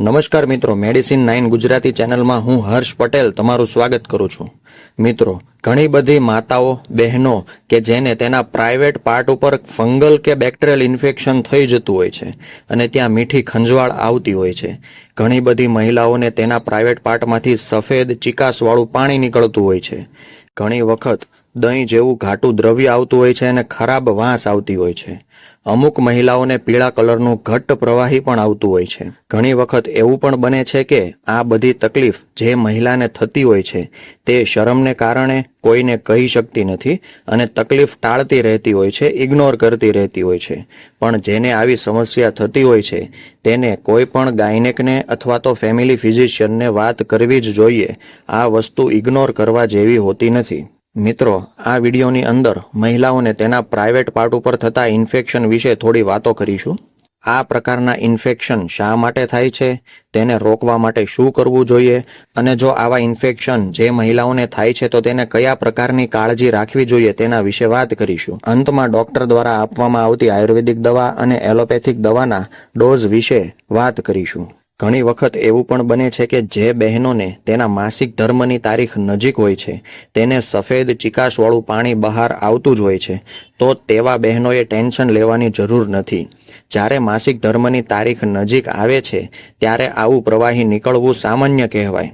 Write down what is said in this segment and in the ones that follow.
નમસ્કાર મિત્રો, medicine nine Gujarati ચેનલમાં હું હર્ષ પટેલ તમારું સ્વાગત કરું છું. મિત્રો, ઘણી બધી માતાઓ, બહેનો કે જેને તેના પ્રાઇવેટ પાર્ટ ઉપર ફંગલ કે બેક્ટેરિયલ ઇન્ફેક્શન થઈ જતું હોય છે અને ત્યાં મીઠી ખંજવાળ આવતી હોય છે. ઘણી બધી મહિલાઓને તેના પ્રાઇવેટ પાર્ટમાંથી સફેદ ચિકાસવાળું પાણી નીકળતું હોય છે. ઘણી વખત દહીં જેવું ઘાટું દ્રવ્ય આવતું હોય છે અને ખરાબ વાંસ આવતી હોય છે. અમુક મહિલાઓને પીળા કલરનું ઘટ્ટ પ્રવાહી પણ આવતું હોય છે. ઘણી વખત એવું પણ બને છે કે આ બધી તકલીફ જે મહિલાને થતી હોય છે તે શરમને કારણે કોઈને કહી શકતી નથી અને તકલીફ ટાળતી રહેતી હોય છે, ઇગ્નોર કરતી રહેતી હોય છે. પણ જેને આવી સમસ્યા થતી હોય છે તેને કોઈ પણ ગાયનેકને અથવા તો ફેમિલી ફિઝિશિયનને વાત કરવી જ જોઈએ. આ વસ્તુ ઇગ્નોર કરવા જેવી હોતી નથી. મિત્રો, આ વિડીયોની અંદર મહિલાઓને તેના પ્રાઇવેટ પાર્ટ ઉપર થતા ઇન્ફેક્શન વિશે થોડી વાતો કરીશું. આ પ્રકારના ઇન્ફેક્શન શા માટે થાય છે? તેને રોકવા માટે શું કરવું જોઈએ? અને જો આવા ઇન્ફેક્શન જે મહિલાઓને થાય છે તો તેને કયા પ્રકારની કાળજી રાખવી જોઈએ તેના વિશે વાત કરીશું. અંતમાં ડોક્ટર દ્વારા આપવામાં આવતી આયુર્વેદિક દવા અને એલોપેથિક દવાના ડોઝ વિશે વાત કરીશું. ઘણી વખત એવું પણ બને છે કે જે બહેનોને તેના માસિક ધર્મની તારીખ નજીક હોય છે, તેને સફેદ ચિકાસવાળું પાણી બહાર આવતું જ હોય છે, તો તેવા બહેનોએ ટેન્શન લેવાની જરૂર નથી. જ્યારે માસિક ધર્મની તારીખ નજીક આવે છે, ત્યારે આવું પ્રવાહી નીકળવું સામાન્ય કહેવાય.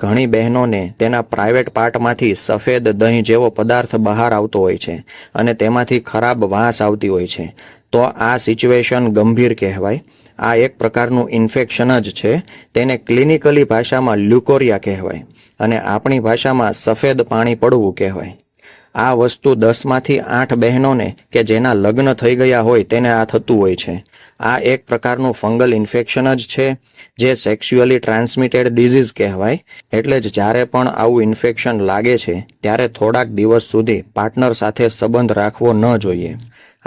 ઘણી બહેનોને તેના પ્રાઇવેટ પાર્ટમાંથી સફેદ દહીં જેવો પદાર્થ બહાર આવતો હોય છે અને તેમાંથી ખરાબ વાસ આવતી હોય છે. તો આ સિચ્યુએશન ગંભીર કહેવાય. આ એક પ્રકારનું ઇન્ફેક્શન જ છે. તેને ક્લિનિકલી ભાષામાં લ્યુકોરિયા કહેવાય અને આપણી ભાષામાં સફેદ પાણી પડવું કહેવાય. આ વસ્તુ દસમાંથી આઠ બહેનોને કે જેના લગ્ન થઈ ગયા હોય તેને આ થતું હોય છે. આ એક પ્રકારનું ફંગલ ઇન્ફેક્શન જ છે, જે સેક્સ્યુઅલી ટ્રાન્સમિટેડ ડિઝીઝ કહેવાય. એટલે જ જ્યારે પણ આવું ઇન્ફેક્શન લાગે છે, ત્યારે થોડાક દિવસ સુધી પાર્ટનર સાથે સંબંધ રાખવો ન જોઈએ.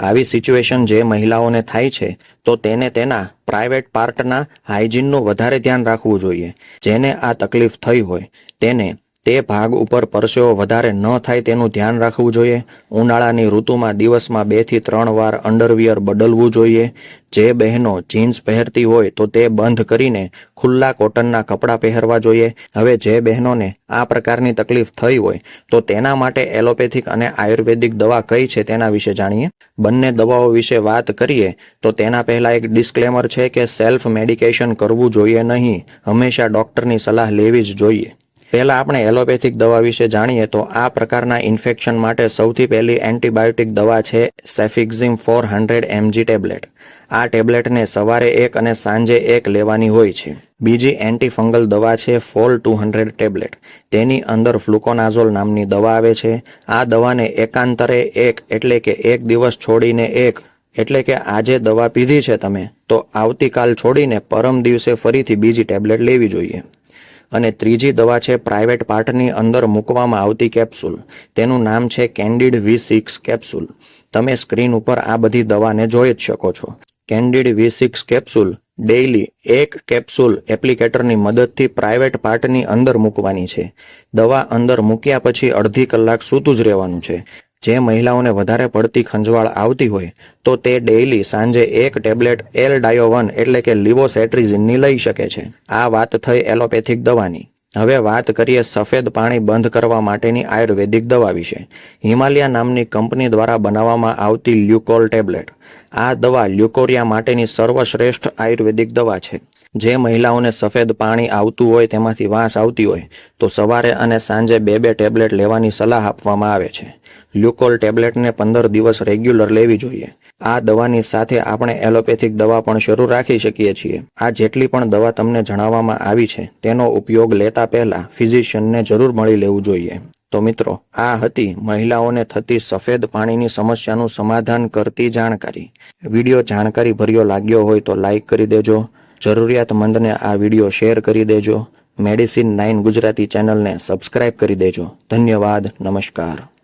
આવી સિચ્યુએશન જે મહિલાઓને થાય છે, તો તેને તેના પ્રાઇવેટ પાર્ટના હાઇજીનનું વધારે ધ્યાન રાખવું જોઈએ. જેને આ તકલીફ થઈ હોય, તેને તે ભાગ ઉપર પરસેવો વધારે ન થાય તેનું ધ્યાન રાખવું જોઈએ. ઉનાળાની ઋતુમાં દિવસમાં બેથી ત્રણ વાર અંડરવિયર બદલવું જોઈએ. જે બહેનો જીન્સ પહેરતી હોય તો તે બંધ કરીને ખુલ્લા કોટનના કપડાં પહેરવા જોઈએ. હવે જે બહેનોને આ પ્રકારની તકલીફ થઈ હોય તો તેના માટે એલોપેથિક અને આયુર્વેદિક દવા કઈ છે તેના વિશે જાણીએ. બંને દવાઓ વિશે વાત કરીએ તો તેના પહેલા એક ડિસ્ક્લેમર છે કે સેલ્ફ મેડિકેશન કરવું જોઈએ નહીં. હંમેશા ડોક્ટરની સલાહ લેવી જ જોઈએ. પહેલા આપણે એલોપેથિક દવા વિશે જાણીએ તો આ પ્રકારના ઇન્ફેક્શન માટે સૌથી પહેલી એન્ટીબાયોટિક દવા છે cefixime four hundred MG tablet. આ ટેબ્લેટને સવારે એક અને સાંજે એક લેવાની હોય છે. બીજી એન્ટીફંગલ દવા છે ફોલ ટુ હંડ્રેડ ટેબ્લેટ. તેની અંદર ફ્લુકોનાઝોલ નામની દવા આવે છે. આ દવાને એકાંતરે એક એટલે કે એક દિવસ છોડીને એક એટલે કે આજે દવા પીધી છે તમે, તો આવતીકાલ છોડીને પરમ દિવસે ફરીથી બીજી ટેબ્લેટ લેવી જોઈએ. અને ત્રીજી દવા છે પ્રાઇવેટ પાર્ટની અંદર મૂકવામાં આવતી કેપ્સ્યુલ. તેનું નામ છે કેન્ડિડ વી સિક્સ કેપ્સ્યુલ. તમે સ્ક્રીન ઉપર આ બધી દવાને જોઈ જ શકો છો. Candid V six capsule daily એક કેપ્સ્યુલ એપ્લિકેટરની મદદથી પ્રાઇવેટ પાર્ટની અંદર મૂકવાની છે. દવા અંદર મૂક્યા પછી અડધી કલાક સૂતું જ રહેવાનું છે. જે મહિલાઓને વધારે પડતી ખંજવાળ આવતી હોય, તો તે ડેઇલી સાંજે એક ટેબ્લેટ એલ ડાયોવન એટલે કે લિવોસેટ્રીઝિનની લઈ શકે છે. આ વાત થઈ એલોપેથિક દવાની. હવે વાત કરીએ સફેદ પાણી બંધ કરવા માટેની આયુર્વેદિક દવા વિશે. હિમાલયા નામની કંપની દ્વારા બનાવવામાં આવતી લ્યુકોલ ટેબ્લેટ. આ દવા લ્યુકોરિયા માટેની સર્વશ્રેષ્ઠ આયુર્વેદિક દવા છે. જે મહિલાઓને સફેદ પાણી આવતું હોય તેમાંથી વાસ આવતી હોય, તો સવારે અને સાંજે બે બે ટેબ્લેટ લેવાની સલાહ આપવામાં આવે છે. લ્યુકોલ ટેબ્લેટને પંદર દિવસ રેગ્યુલર લેવી જોઈએ. આ દવાની સાથે આપણે એલોપેથિક દવા પણ શરૂ રાખી શકીએ છીએ. આ જેટલી પણ દવા તમને જણાવવામાં આવી છે, તેનો ઉપયોગ લેતા પહેલા ફિઝિશિયનને જરૂર મળી લેવું જોઈએ. તો મિત્રો, આ હતી મહિલાઓને થતી સફેદ પાણીની સમસ્યાનું સમાધાન કરતી જાણકારી. વીડિયો જાણકારી ભર્યો લાગ્યો હોય તો લાઈક કરી દેજો. જરૂરિયાતમંદને આ વીડિયો શેર કરી દેજો. મેડિસિન નાઇન ગુજરાતી ચેનલને સબસ્ક્રાઇબ કરી દેજો. ધન્યવાદ, નમસ્કાર.